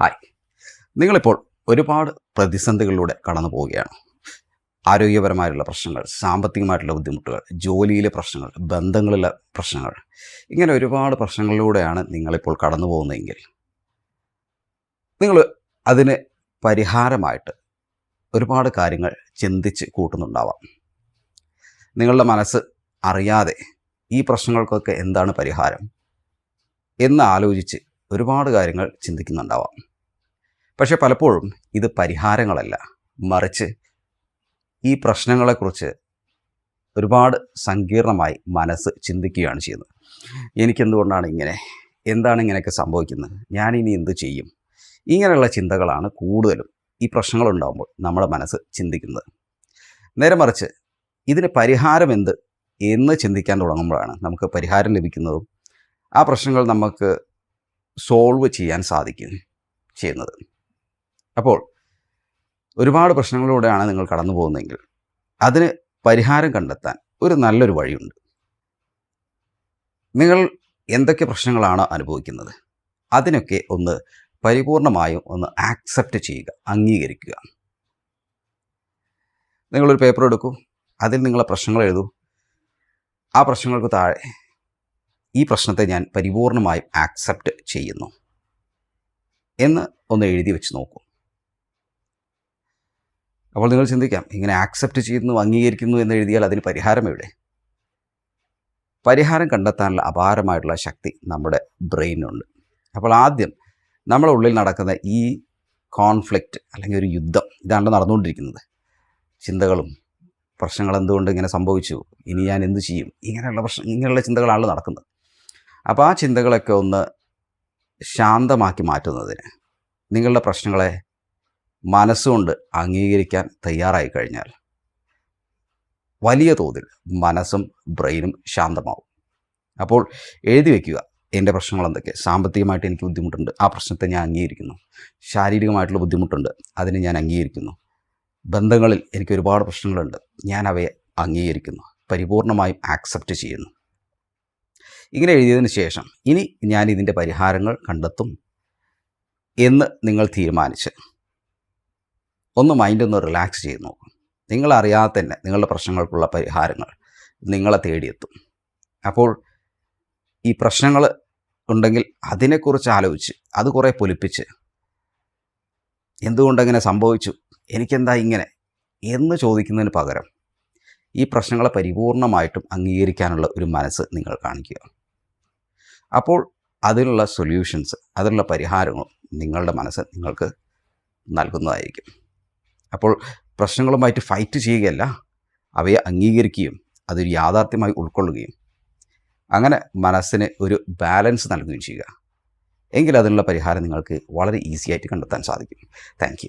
Hi നിങ്ങളിപ്പോൾ ഒരുപാട് പ്രതിസന്ധികളിലൂടെ കടന്നു പോവുകയാണ്. ആരോഗ്യപരമായിട്ടുള്ള പ്രശ്നങ്ങൾ സാമ്പത്തികമായിട്ടുള്ള ബുദ്ധിമുട്ടുകൾ ജോലിയിലെ പ്രശ്നങ്ങൾ ബന്ധങ്ങളിലെ പ്രശ്നങ്ങൾ ഇങ്ങനെ ഒരുപാട് പ്രശ്നങ്ങളിലൂടെയാണ് നിങ്ങളിപ്പോൾ കടന്നു പോകുന്നതെങ്കിൽ നിങ്ങൾ അതിന് പരിഹാരമായിട്ട് ഒരുപാട് കാര്യങ്ങൾ ചിന്തിച്ച് കൂട്ടുന്നുണ്ടാവാം. നിങ്ങളുടെ മനസ്സ് അറിയാതെ ഈ പ്രശ്നങ്ങൾക്കൊക്കെ എന്താണ് പരിഹാരം എന്ന് ആലോചിച്ച് ഒരുപാട് കാര്യങ്ങൾ ചിന്തിക്കുന്നുണ്ടാവാം. പക്ഷെ പലപ്പോഴും ഇത് പരിഹാരങ്ങളല്ല. മറിച്ച് ഈ പ്രശ്നങ്ങളെക്കുറിച്ച് ഒരുപാട് സങ്കീർണമായി മനസ്സ് ചിന്തിക്കുകയാണ് ചെയ്യുന്നത്. എനിക്കെന്തുകൊണ്ടാണ് ഇങ്ങനെ? എന്താണ് ഇങ്ങനെയൊക്കെ സംഭവിക്കുന്നത്? ഞാനിനി എന്ത് ചെയ്യും? ഇങ്ങനെയുള്ള ചിന്തകളാണ് കൂടുതലും ഈ പ്രശ്നങ്ങളുണ്ടാകുമ്പോൾ നമ്മുടെ മനസ്സ് ചിന്തിക്കുന്നത്. നേരെ മറിച്ച് ഇതിന് പരിഹാരം എന്ത് എന്ന് ചിന്തിക്കാൻ തുടങ്ങുമ്പോഴാണ് നമുക്ക് പരിഹാരം ലഭിക്കുന്നതും ആ പ്രശ്നങ്ങൾ നമുക്ക് സോൾവ് ചെയ്യാൻ സാധിക്കും ചെയ്യുന്നത്. അപ്പോൾ ഒരുപാട് പ്രശ്നങ്ങളിലൂടെയാണ് നിങ്ങൾ കടന്നു പോകുന്നതെങ്കിൽ അതിന് പരിഹാരം കണ്ടെത്താൻ ഒരു നല്ലൊരു വഴിയുണ്ട്. നിങ്ങൾ എന്തൊക്കെ പ്രശ്നങ്ങളാണ് അനുഭവിക്കുന്നത്? അതിനൊക്കെ ഒന്ന് പരിപൂർണമായും ഒന്ന് ആക്സെപ്റ്റ് ചെയ്യുക അംഗീകരിക്കുക. നിങ്ങളൊരു പേപ്പർ എടുക്കൂ അതിൽ നിങ്ങളെ പ്രശ്നങ്ങൾ എഴുതൂ. ആ പ്രശ്നങ്ങൾക്ക് താഴെ ഈ പ്രശ്നത്തെ ഞാൻ പരിപൂർണമായും ആക്സെപ്റ്റ് ചെയ്യുന്നു എന്ന് ഒന്ന് എഴുതി വെച്ച് നോക്കൂ. അപ്പോൾ നിങ്ങൾ ചിന്തിക്കാം ഇങ്ങനെ ആക്സെപ്റ്റ് ചെയ്യുന്നു അംഗീകരിക്കുന്നു എന്ന് എഴുതിയാൽ അതിന് പരിഹാരം എവിടെ? പരിഹാരം കണ്ടെത്താനുള്ള അപാരമായിട്ടുള്ള ശക്തി നമ്മുടെ ബ്രെയിനുണ്ട് അപ്പോൾ ആദ്യം നമ്മുടെ ഉള്ളിൽ നടക്കുന്ന ഈ കോൺഫ്ലിക്റ്റ് അല്ലെങ്കിൽ ഒരു യുദ്ധം ഇതാണ് നടന്നുകൊണ്ടിരിക്കുന്നത്. ചിന്തകളും പ്രശ്നങ്ങൾ എന്തുകൊണ്ട് ഇങ്ങനെ സംഭവിച്ചു? ഇനി ഞാൻ എന്ത് ചെയ്യും? ഇങ്ങനെയുള്ള പ്രശ്നം ഇങ്ങനെയുള്ള ചിന്തകളാണ് നടക്കുന്നത്. അപ്പോൾ ആ ചിന്തകളൊക്കെ ഒന്ന് ശാന്തമാക്കി മാറ്റുന്നതിന് നിങ്ങളുടെ പ്രശ്നങ്ങളെ മനസ്സുകൊണ്ട് അംഗീകരിക്കാൻ തയ്യാറായി കഴിഞ്ഞാൽ വലിയ തോതിൽ മനസ്സും ബ്രെയിനും ശാന്തമാവും. അപ്പോൾ എഴുതി വയ്ക്കുക എന്റെ പ്രശ്നങ്ങൾ എന്തൊക്കെ? സാമ്പത്തികമായിട്ട് എനിക്ക് ബുദ്ധിമുട്ടുണ്ട്. ആ പ്രശ്നത്തെ ഞാൻ അംഗീകരിക്കുന്നു. ശാരീരികമായിട്ടുള്ള ബുദ്ധിമുട്ടുണ്ട്. അതിനെ ഞാൻ അംഗീകരിക്കുന്നു. ബന്ധങ്ങളിൽ എനിക്ക് ഒരുപാട് പ്രശ്നങ്ങളുണ്ട്. ഞാൻ അവയെ അംഗീകരിക്കുന്നു. പരിപൂർണമായും ആക്സെപ്റ്റ് ചെയ്യുന്നു. ഇങ്ങനെ എഴുതിയതിന് ശേഷം ഇനി ഞാൻ ഇതിന്റെ പരിഹാരങ്ങൾ കണ്ടെത്തും എന്ന് നിങ്ങൾ തീരുമാനിച്ച് ഒന്ന് മൈൻഡ് ഒന്ന് റിലാക്സ് ചെയ്ത് നോക്കും. നിങ്ങളറിയാതെ തന്നെ നിങ്ങളുടെ പ്രശ്നങ്ങൾക്കുള്ള പരിഹാരങ്ങൾ നിങ്ങളെ തേടിയെത്തും. അപ്പോൾ ഈ പ്രശ്നങ്ങൾ ഉണ്ടെങ്കിൽ അതിനെക്കുറിച്ച് ആലോചിച്ച് അത് കുറേ പൊലിപ്പിച്ച് എന്തുകൊണ്ടങ്ങനെ സംഭവിച്ചു എനിക്കെന്താ ഇങ്ങനെ എന്ന് ചോദിക്കുന്നതിന് പകരം ഈ പ്രശ്നങ്ങളെ പരിപൂർണമായിട്ടും അംഗീകരിക്കാനുള്ള ഒരു മനസ്സ് നിങ്ങൾ കാണിക്കുക. അപ്പോൾ അതിനുള്ള സൊല്യൂഷൻസ് അതിനുള്ള പരിഹാരങ്ങളും നിങ്ങളുടെ മനസ്സ് നിങ്ങൾക്ക് നൽകുന്നതായിരിക്കും. അപ്പോൾ പ്രശ്നങ്ങളുമായിട്ട് ഫൈറ്റ് ചെയ്യുകയല്ല അവയെ അംഗീകരിക്കുകയും അതൊരു യാഥാർത്ഥ്യമായി ഉൾക്കൊള്ളുകയും. അങ്ങനെ മനസ്സിന് ഒരു ബാലൻസ് നൽകുകയും ചെയ്യുക. എങ്കിൽ അതിനുള്ള പരിഹാരം നിങ്ങൾക്ക് വളരെ ഈസിയായിട്ട് കണ്ടെത്താൻ സാധിക്കും. താങ്ക്